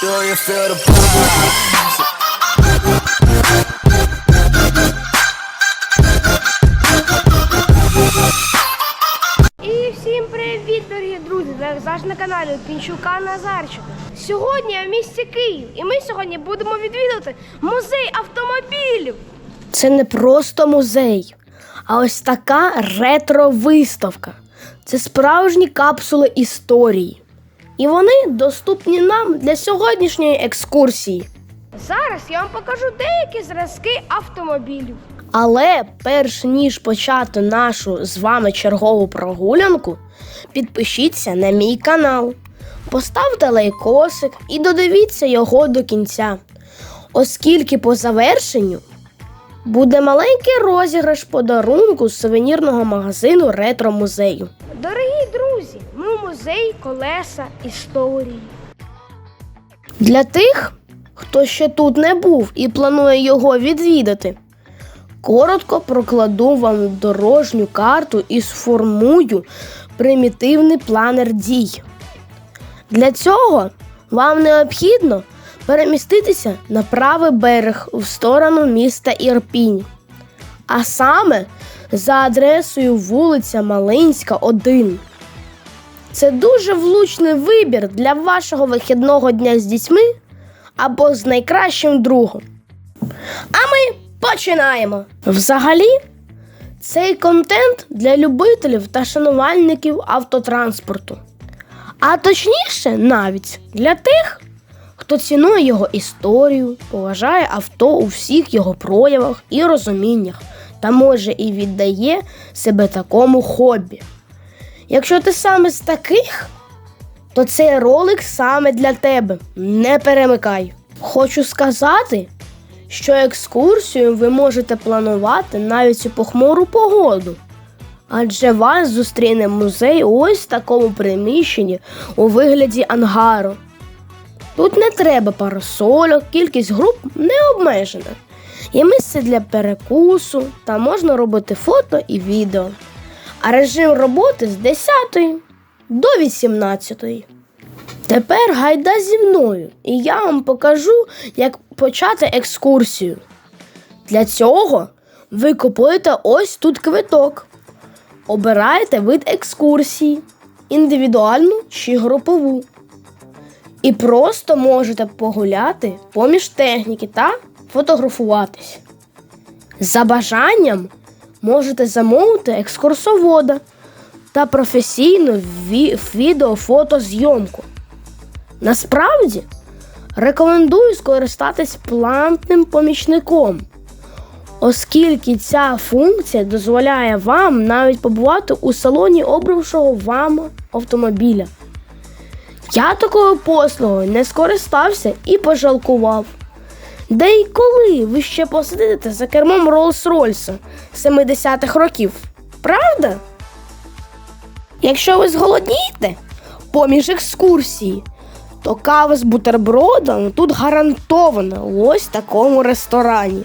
Do you? І всім привіт, дорогі друзі! Ви завжди на каналі Пінчука Назарчика. Сьогодні я в місті Київ, і ми сьогодні будемо відвідувати музей автомобілів. Це не просто музей, а ось така ретро-виставка. Це справжні капсули історії. І вони доступні нам для сьогоднішньої екскурсії. Зараз я вам покажу деякі зразки автомобілів. Але перш ніж почати нашу з вами чергову прогулянку, підпишіться на мій канал, поставте лайкосик і додивіться його до кінця, оскільки по завершенню буде маленький розіграш подарунку з сувенірного магазину Ретро музею. Дорогі друзі, ми в музеї колеса історії. Для тих, хто ще тут не був і планує його відвідати. Коротко прокладу вам дорожню карту і сформую примітивний планер дій. Для цього вам необхідно переміститися на правий берег в сторону міста Ірпінь, а саме за адресою вулиця Малинська, 1. Це дуже влучний вибір для вашого вихідного дня з дітьми або з найкращим другом. А ми починаємо. Взагалі, цей контент для любителів та шанувальників автотранспорту. А точніше, навіть для тих, хто цінує його історію, поважає авто у всіх його проявах і розуміннях, та може і віддає себе такому хобі. Якщо ти саме з таких, то цей ролик саме для тебе. Не перемикай. Хочу сказати, що екскурсію ви можете планувати навіть у похмуру погоду. Адже вас зустріне музей ось в такому приміщенні у вигляді ангару. Тут не треба парасольок, кількість груп не обмежена. Є місце для перекусу та можна робити фото і відео. А режим роботи з 10 до 18. Тепер гайда зі мною, і я вам покажу, як почати екскурсію. Для цього ви купуєте ось тут квиток. Обираєте вид екскурсії, індивідуальну чи групову. І просто можете погуляти поміж техніки та фотографуватись. За бажанням можете замовити екскурсовода та професійну ві- відео-фотозйомку. Насправді рекомендую скористатись плантним помічником, оскільки ця функція дозволяє вам навіть побувати у салоні обравшого вам автомобіля. Я такою послугою не скористався і пожалкував. Де й коли ви ще посидите за кермом Роллс-Ройса 70-х років, правда? Якщо ви зголоднієте поміж екскурсії, то кава з бутербродом тут гарантована у ось такому ресторані.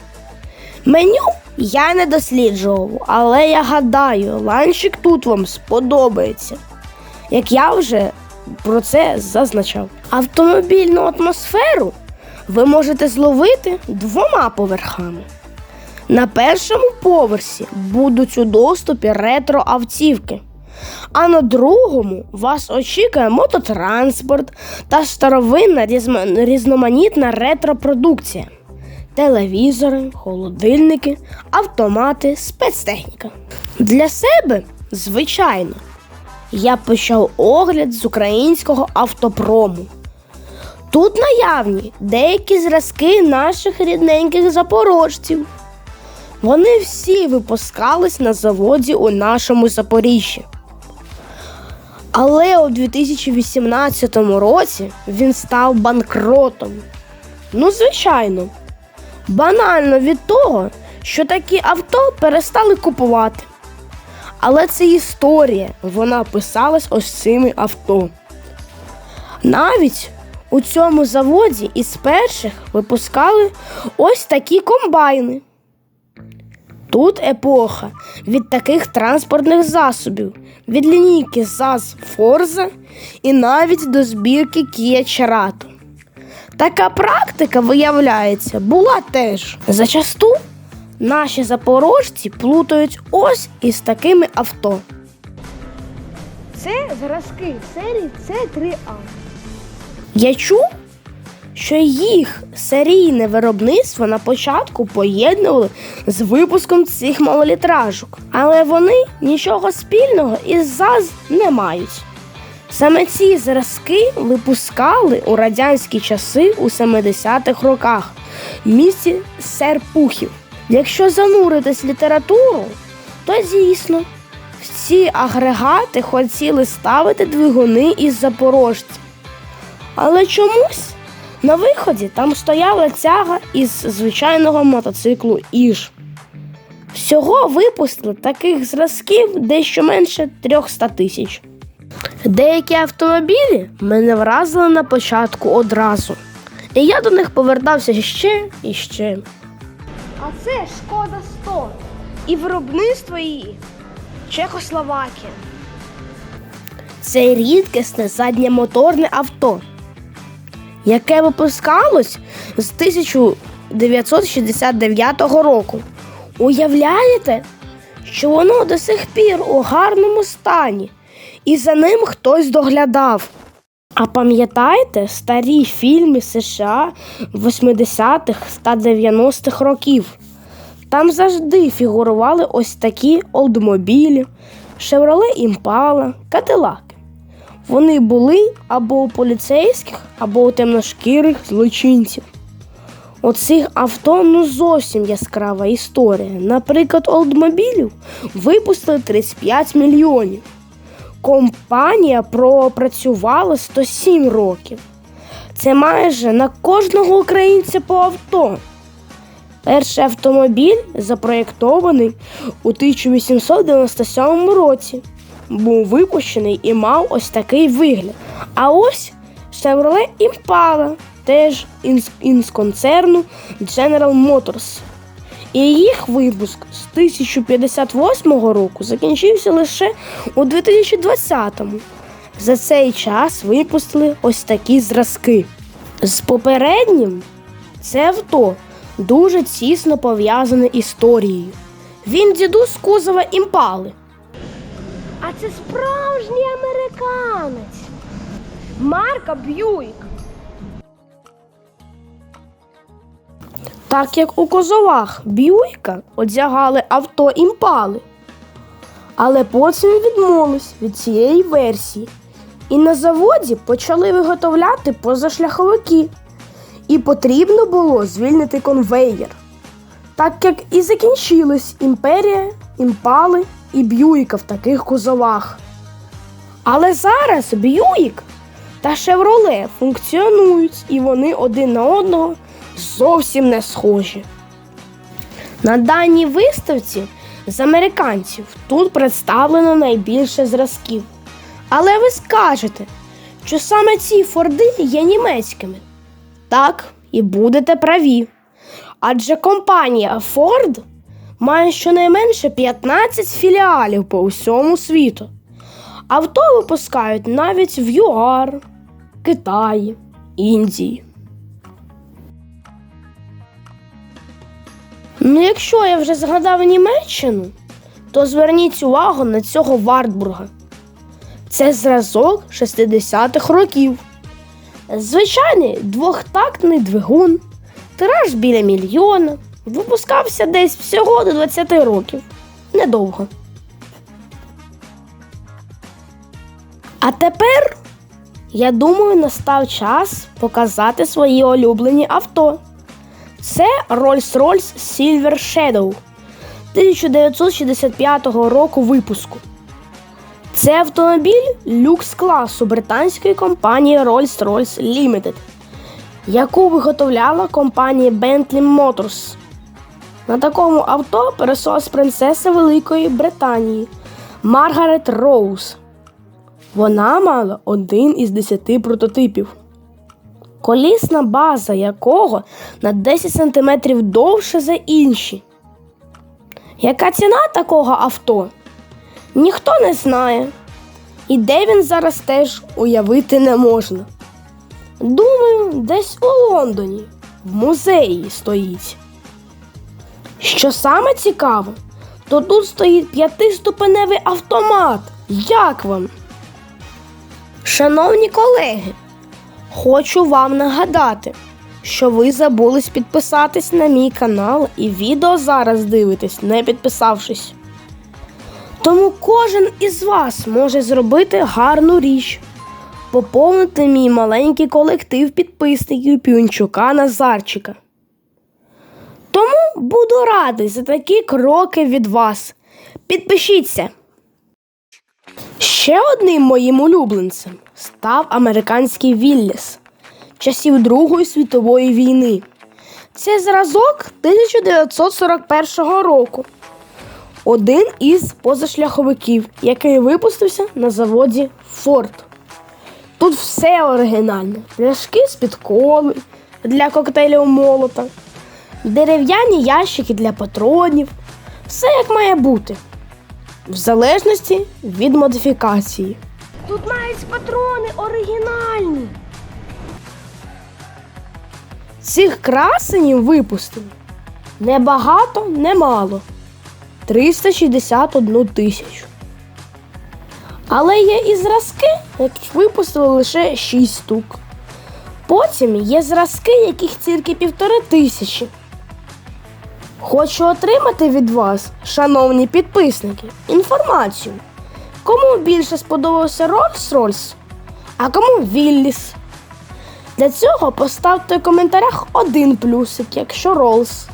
Меню я не досліджував, але я гадаю, ланчик тут вам сподобається. Як я вже про це зазначав. Автомобільну атмосферу ви можете зловити двома поверхами. На першому поверсі будуть у доступі ретро-автівки, а на другому вас очікує мототранспорт та старовинна різноманітна ретро-продукція. Телевізори, холодильники, автомати, спецтехніка. Для себе, звичайно, я почав огляд з українського автопрому. Тут наявні деякі зразки наших рідненьких запорожців. Вони всі випускались на заводі у нашому Запоріжжі. Але у 2018 році він став банкротом. Ну, звичайно, банально від того, що такі авто перестали купувати. Але це історія, вона писалась ось цими авто. Навіть у цьому заводі із перших випускали ось такі комбайни. Тут епоха від таких транспортних засобів, від лінійки ЗАЗ Форза і навіть до збірки Kia Cerato. Така практика, виявляється, була теж. Зачасту наші запорожці плутають ось із такими авто. Це зразки серії С3А. Я чув, що їх серійне виробництво на початку поєднували з випуском цих малолітражок, але вони нічого спільного із ЗАЗ не мають. Саме ці зразки випускали у радянські часи у 70-х роках в місті Серпухів. Якщо зануритись літературу, то дійсно в ці агрегати хотіли ставити двигуни із запорожців. Але чомусь на виході там стояла тяга із звичайного мотоциклу Іж. Всього випустили таких зразків дещо менше 300 тисяч. Деякі автомобілі мене вразили на початку одразу. І я до них повертався ще і ще. А це шкода 100 і виробництво її Чехословакія. Це рідкісне задньомоторне авто, яке випускалось з 1969 року. Уявляєте, що воно до сих пір у гарному стані, і за ним хтось доглядав. А пам'ятаєте старі фільми США 80-х та 90-х років? Там завжди фігурували ось такі олдмобілі, Шевроле Імпала, Кадилаки. Вони були або у поліцейських, або у темношкірих злочинців. У цих авто ну зовсім яскрава історія. Наприклад, олдмобілів випустили 35 мільйонів. Компанія пропрацювала 107 років. Це майже на кожного українця по авто. Перший автомобіль запроєктований у 1897 році. Був випущений і мав ось такий вигляд. А ось Chevrolet Impala, теж із, концерну General Motors. І їх випуск з 1058 року закінчився лише у 2020-му. За цей час випустили ось такі зразки. З попереднім це авто дуже тісно пов'язане історією. Він дідусь кузова імпали. А це справжній американець. Марка Б'юік. Так як у козовах Б'юйка одягали авто імпали. Але потім відмовились від цієї версії. І на заводі почали виготовляти позашляховики. І потрібно було звільнити конвеєр. Так як і закінчилась імперія, імпали і Б'юїка в таких кузовах. Але зараз Б'юїк та Шевроле функціонують і вони один на одного зовсім не схожі. На даній виставці з американців тут представлено найбільше зразків. Але ви скажете, що саме ці форди є німецькими. Так, і будете праві. Адже компанія Ford має щонайменше 15 філіалів по усьому світу. Авто випускають навіть в ЮАР, Китаї, Індії. Ну, якщо я вже згадав Німеччину, то зверніть увагу на цього Вартбурга. Це зразок 60-х років. Звичайний двохтактний двигун, тираж біля мільйона, випускався десь всього до 20 років. Недовго. А тепер, я думаю, настав час показати свої улюблені авто. Це Rolls-Royce Silver Shadow 1965 року випуску. Це автомобіль люкс класу британської компанії Rolls-Royce Limited, яку виготовляла компанія Bentley Motors. На такому авто пересос принцеси Великої Британії Маргарет Роуз. Вона мала один із десяти прототипів колісна база якого на 10 см довше за інші. Яка ціна такого авто? Ніхто не знає. І де він зараз теж уявити не можна. Думаю, десь у Лондоні, в музеї стоїть. Що саме цікаво, то тут стоїть п'ятиступеневий автомат. Як вам? Шановні колеги, хочу вам нагадати, що ви забулись підписатись на мій канал і відео зараз дивитесь, не підписавшись. Тому кожен із вас може зробити гарну річ, поповнити мій маленький колектив підписників Пюнчука Назарчика. Тому буду радий за такі кроки від вас. Підпишіться! Ще одним моїм улюбленцем став американський Вілліс часів Другої світової війни. Це зразок 1941 року. Один із позашляховиків, який випустився на заводі Форд. Тут все оригінальне: пляшки з-під коли для коктейлів молота, дерев'яні ящики для патронів. Все як має бути в залежності від модифікації. Тут навіть патрони оригінальні. Цих красенів випустили небагато, немало. 361 тисячу. Але є і зразки, яких випустили лише 6 штук. Потім є зразки, яких тільки півтори тисячі. Хочу отримати від вас, шановні підписники, інформацію, кому більше сподобався Rolls-Royce, а кому Вілліс. Для цього поставте в коментарях один плюсик, якщо Rolls,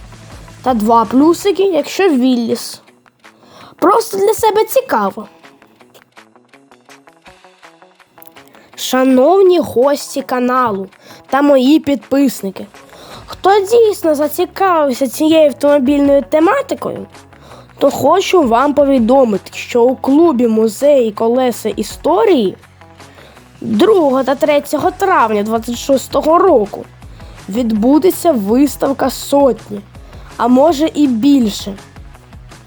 та два плюсики, якщо Вілліс. Просто для себе цікаво. Шановні гості каналу та мої підписники. Хто дійсно зацікавився цією автомобільною тематикою, то хочу вам повідомити, що у клубі музеї колеса історії 2 та 3 травня 26 року відбудеться виставка сотні, а може і більше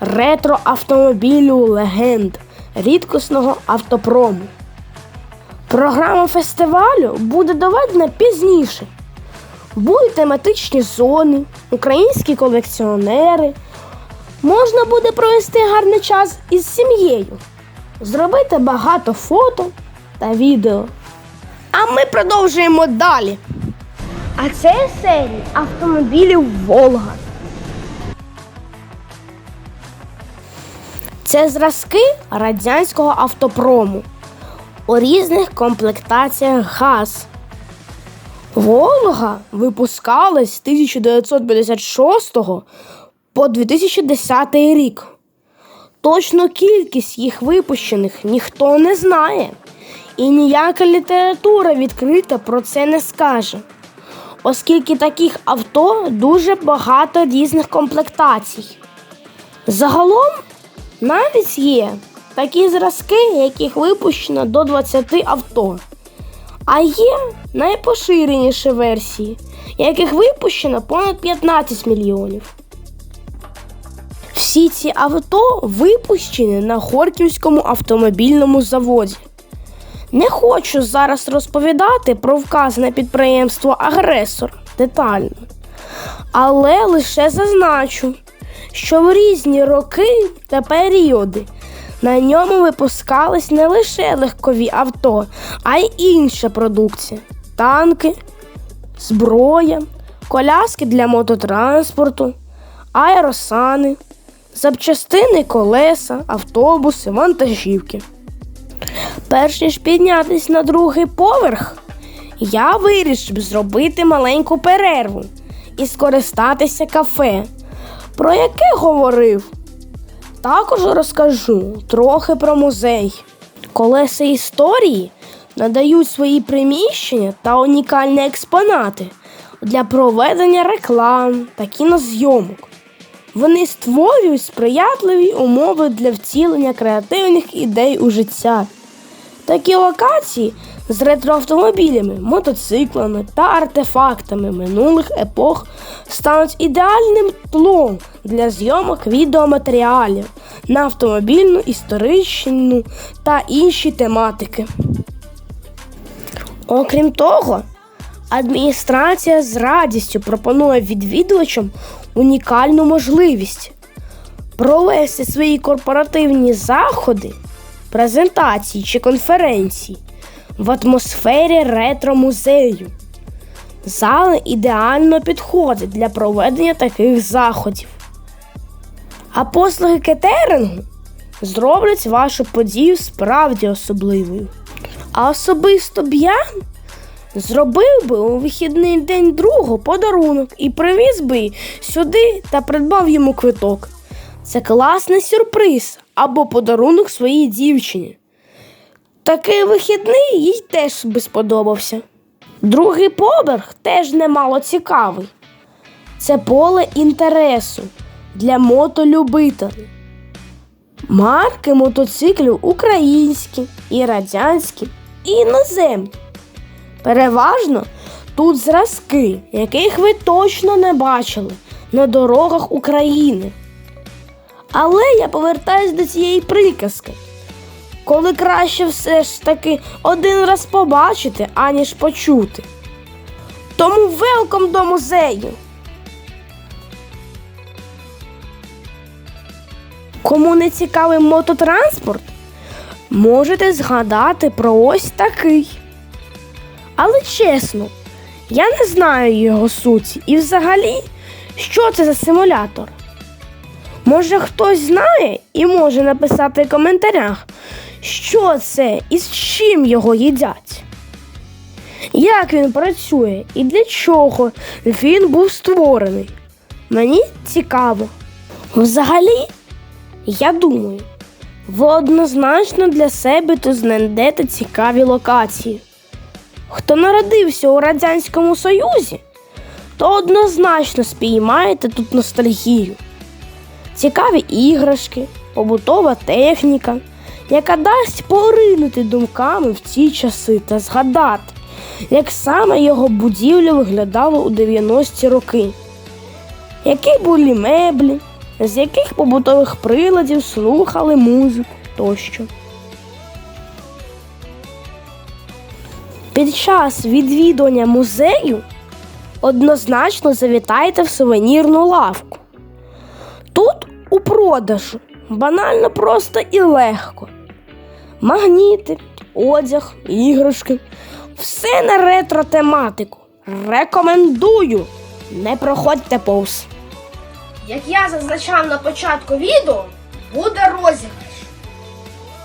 ретро автомобілю легенд рідкісного автопрому. Програма фестивалю буде доведена пізніше. Будуть тематичні зони, українські колекціонери. Можна буде провести гарний час із сім'єю, зробити багато фото та відео. А ми продовжуємо далі. А це серія автомобілів Волга. Це зразки радянського автопрому у різних комплектаціях ГАЗ. Волга випускалась з 1956 по 2010 рік. Точну кількість їх випущених ніхто не знає, і ніяка література відкрита про це не скаже, оскільки таких авто дуже багато різних комплектацій. Загалом навіть є такі зразки, яких випущено до 20 авто. А є найпоширеніші версії, яких випущено понад 15 мільйонів. Всі ці авто випущені на Хорківському автомобільному заводі. Не хочу зараз розповідати про вказане підприємство Агресор детально, але лише зазначу, що в різні роки та періоди на ньому випускались не лише легкові авто, а й інша продукція: танки, зброя, коляски для мототранспорту, аеросани, запчастини колеса, автобуси, вантажівки. Перш ніж піднятись на другий поверх, я вирішив зробити маленьку перерву і скористатися кафе, про яке говорив. Також розкажу трохи про музей. Колеса історії надають свої приміщення та унікальні експонати для проведення реклам та кінозйомок. Вони створюють сприятливі умови для втілення креативних ідей у життя. Такі локації з ретроавтомобілями, мотоциклами та артефактами минулих епох стануть ідеальним тлом для зйомок відеоматеріалів на автомобільну, історичну та інші тематики. Окрім того, Адміністрація з радістю пропонує відвідувачам унікальну можливість провести свої корпоративні заходи, презентації чи конференції в атмосфері ретро-музею. Зали ідеально підходять для проведення таких заходів. А послуги кетерингу зроблять вашу подію справді особливою. А особисто б я зробив би у вихідний день другу подарунок і привіз би сюди та придбав йому квиток. Це класний сюрприз або подарунок своїй дівчині. Такий вихідний їй теж би сподобався. Другий поверх теж немало цікавий. Це поле інтересу для мотолюбителів. Марки мотоциклів українські і радянські, і іноземні. Переважно тут зразки, яких ви точно не бачили на дорогах України. Але я повертаюсь до цієї приказки, коли краще все ж таки один раз побачити, аніж почути. Тому велком до музею! Кому не цікавий мототранспорт, можете згадати про ось такий. Але чесно, я не знаю його суті і взагалі, що це за симулятор. Може хтось знає і може написати в коментарях, що це і з чим його їдять. Як він працює і для чого він був створений? Мені цікаво. Взагалі, я думаю, ви однозначно для себе тут знайдете цікаві локації. Хто народився у Радянському Союзі, то однозначно спіймаєте тут ностальгію. Цікаві іграшки, побутова техніка, яка дасть поринути думками в ті часи та згадати, як саме його будівля виглядала у 90-ті роки, які були меблі, з яких побутових приладів слухали музику тощо. Під час відвідування музею однозначно завітайте в сувенірну лавку. Тут у продажу банально просто і легко. Магніти, одяг, іграшки. Все на ретро тематику. Рекомендую. Не проходьте повз. Як я зазначав на початку відео, буде розіграш.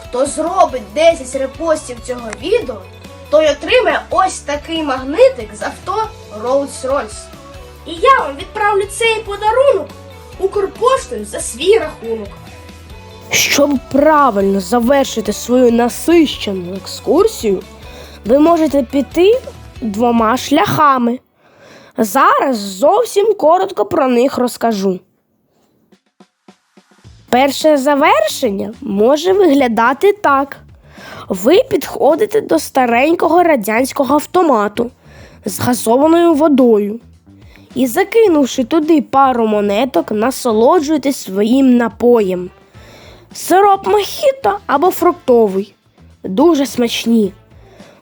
Хто зробить 10 репостів цього відео, той отримає ось такий магнитик з авто Rolls-Royce. І я вам відправлю цей подарунок Укрпоштою за свій рахунок. Щоб правильно завершити свою насищену екскурсію, ви можете піти двома шляхами. Зараз зовсім коротко про них розкажу. Перше завершення може виглядати так. Ви підходите до старенького радянського автомату з газованою водою і, закинувши туди пару монеток, насолоджуєтесь своїм напоєм. Сироп мохіто або фруктовий. Дуже смачні.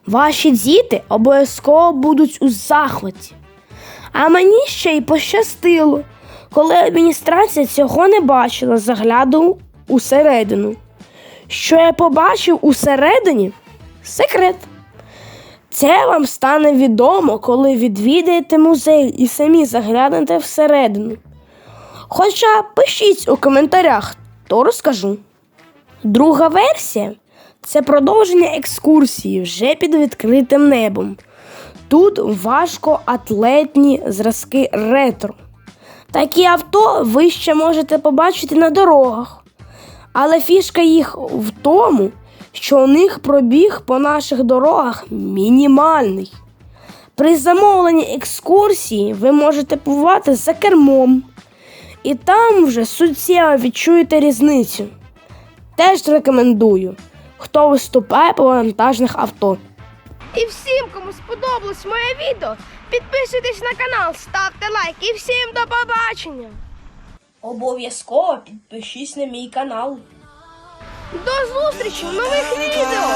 Ваші діти обов'язково будуть у захваті. А мені ще й пощастило, коли адміністрація цього не бачила, заглядав усередину. Що я побачив усередині секрет. Це вам стане відомо, коли відвідаєте музей і самі заглянете всередину. Хоча пишіть у коментарях, то розкажу. Друга версія це продовження екскурсії вже під відкритим небом. Тут важкоатлетні зразки ретро. Такі авто ви ще можете побачити на дорогах. Але фішка їх в тому, що у них пробіг по наших дорогах мінімальний. При замовленні екскурсії ви можете побувати за кермом, і там вже суттєво відчуєте різницю. Теж рекомендую, хто виступає по вантажних авто. І всім, кому сподобалось моє відео, підписуйтесь на канал, ставте лайк і всім до побачення. Обов'язково підпишись на мій канал. До зустрічі в нових відео!